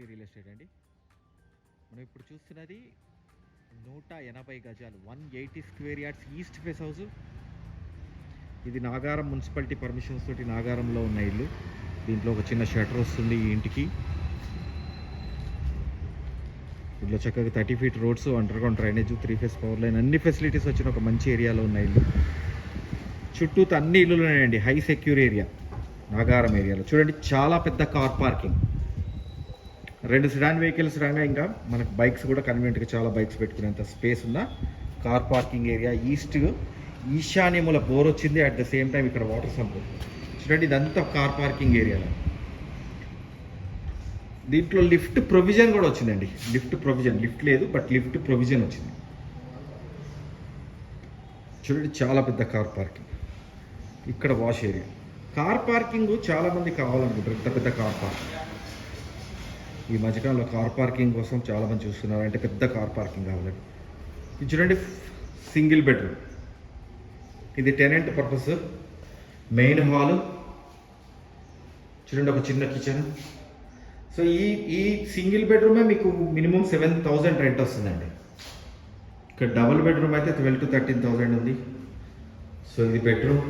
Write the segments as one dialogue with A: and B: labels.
A: Family real estate అండి. మనం ఇప్పుడు చూస్తున్నది నూట ఎనభై గజాలు one eighty square yards east face house. ఇది నాగారం మున్సిపాలిటీ పర్మిషన్స్ తోటి నాగారంలో ఉన్న ఇల్లు. దీంట్లో ఒక చిన్న షటర్ వస్తుంది ఈ ఇంటికి. ఇంట్లో చక్కగా thirty feet roads underground drainage three phase power line అన్ని ఫెసిలిటీస్ వచ్చిన ఒక మంచి ఏరియాలో ఉన్న ఇల్లు. చుట్టూ అన్ని ఇల్లులు ఉన్నాయండి హై సెక్యూర్ ఏరియా నాగారం ఏరియాలో. చూడండి చాలా పెద్ద కార్ పార్కింగ్. రెండు సిడాన్ వెహికల్స్ రాగా ఇంకా మనకు బైక్స్ కూడా కన్వీనియంట్గా చాలా బైక్స్ పెట్టుకునేంత స్పేస్ ఉన్న కార్ పార్కింగ్ ఏరియా ఈస్ట్ ఈశాన్యముల బోర్ వచ్చింది. అట్ ద సేమ్ టైం ఇక్కడ వాటర్ సంప్ చూడండి ఇదంతా కార్ పార్కింగ్ ఏరియాలో దీంట్లో లిఫ్ట్ ప్రొవిజన్ కూడా వచ్చిందండి. లిఫ్ట్ ప్రొవిజన్ లిఫ్ట్ లేదు బట్ లిఫ్ట్ ప్రొవిజన్ వచ్చింది. చూడండి చాలా పెద్ద కార్ పార్కింగ్ ఇక్కడ వాష్ ఏరియా కార్ పార్కింగ్ చాలామంది కావాలనుకుంటారు. పెద్ద పెద్ద కార్ పార్కింగ్ ఈ మధ్యకాలంలో కార్ పార్కింగ్ కోసం చాలా మంది చూస్తున్నారు. అంటే పెద్ద కార్ పార్కింగ్ కావాలని ఇది చూడండి సింగిల్ బెడ్రూమ్. ఇది టెనెంట్ పర్పస్ మెయిన్ హాల్. చూడండి ఒక చిన్న కిచెన్. సో ఈ ఈ సింగిల్ బెడ్రూమే మీకు మినిమం సెవెన్ థౌజండ్ రెంట్ వస్తుందండి. ఇక్కడ డబుల్ బెడ్రూమ్ అయితే ట్వెల్వ్ టు థర్టీన్ థౌజండ్ ఉంది. సో ఇది బెడ్రూమ్.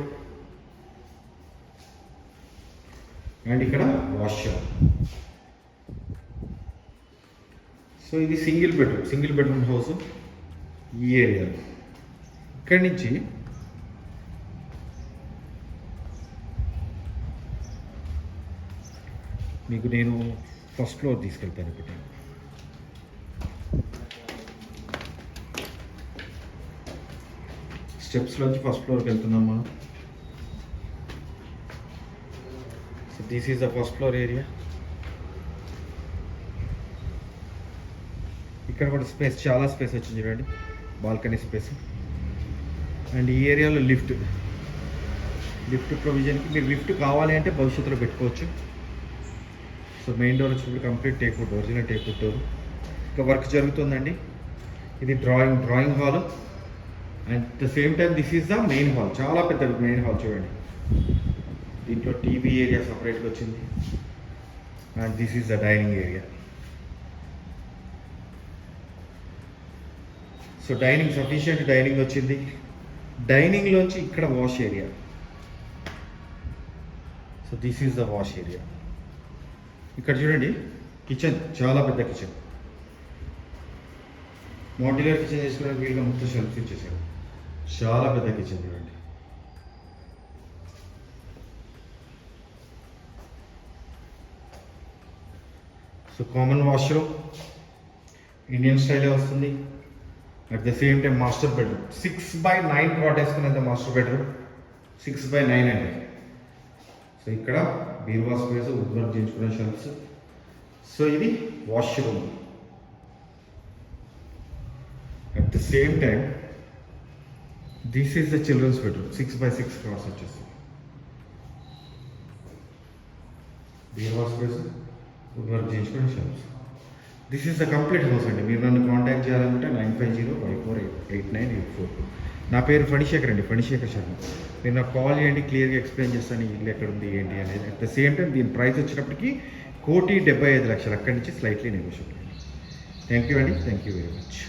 A: అండ్ ఇక్కడ వాష్రూమ్. సో ఇది single bedroom single bedroom house ఈ ఏరియాలో ఇక్కడి నుంచి మీకు నేను ఫస్ట్ ఫ్లోర్ తీసుకెళ్తాను ఇప్పుడు స్టెప్స్లోంచి నుంచి ఫస్ట్ ఫ్లోర్కి వెళ్తున్నాం మనం so this is the first floor area ఇక్కడ కూడా స్పేస్ చాలా స్పేస్ వచ్చింది చూడండి. Balcony space. అండ్ ఈ ఏరియాలో లిఫ్ట్. లిఫ్ట్ ప్రొవిజన్కి మీరు లిఫ్ట్ కావాలి అంటే భవిష్యత్తులో పెట్టుకోవచ్చు. సో మెయిన్ డోర్ వచ్చినప్పుడు complete teakwood original teakwood door. ఇంకా వర్క్ జరుగుతుందండి. ఇది drawing drawing hall. And the same time this is the main hall. చాలా పెద్ద మెయిన్ హాల్ చూడండి. దీంట్లో టీవీ ఏరియా సపరేట్గా వచ్చింది. And this is the dining area. So dining sufficient dining వచ్చింది. డైనింగ్లోంచి ఇక్కడ wash area so this is the wash area ఇక్కడ చూడండి కిచెన్ చాలా పెద్ద కిచెన్ మాడ్యులర్ కిచెన్ చేసుకోవడానికి వీళ్ళగా మొత్తం షెల్ఫ్ ఇచ్చేసారు. చాలా పెద్ద కిచెన్ చూడండి. సో కామన్ వాష్రూమ్ ఇండియన్ స్టైలే వస్తుంది. At the same time master bedroom six by nine cot వేసుకున్నంత master bedroom six by nine అండి. సో ఇక్కడ బీరువా స్పేస్ వుడ్ వర్క్ చేయించుకునే షెల్ఫ్స్ సో ఇది washroom at the same time this is the children's bedroom six by six cars వచ్చేసి బీరువా space wood work చేయించుకునే shelves this is the complete house అండి. మీరు నన్ను కాంటాక్ట్ చేయాలనుకుంటే nine five zero five four eight eight nine eight four నా పేరు ఫణిశేఖర్ అండి ఫణిశేఖర్ శర్మ. మీరు నాకు కాల్ చేయండి క్లియర్గా ఎక్స్ప్లెయిన్ చేస్తాను ఇల్లు ఎక్కడ ఉంది ఏంటి అనేది. అట్ ద సేమ్ టైం దీని ప్రైస్ వచ్చినప్పటికీ కోటి డెబ్బై ఐదు లక్షలు అక్కడి నుంచి స్లైట్లీ నెగోషియబుల్ థ్యాంక్ యూ అండి. Thank you very much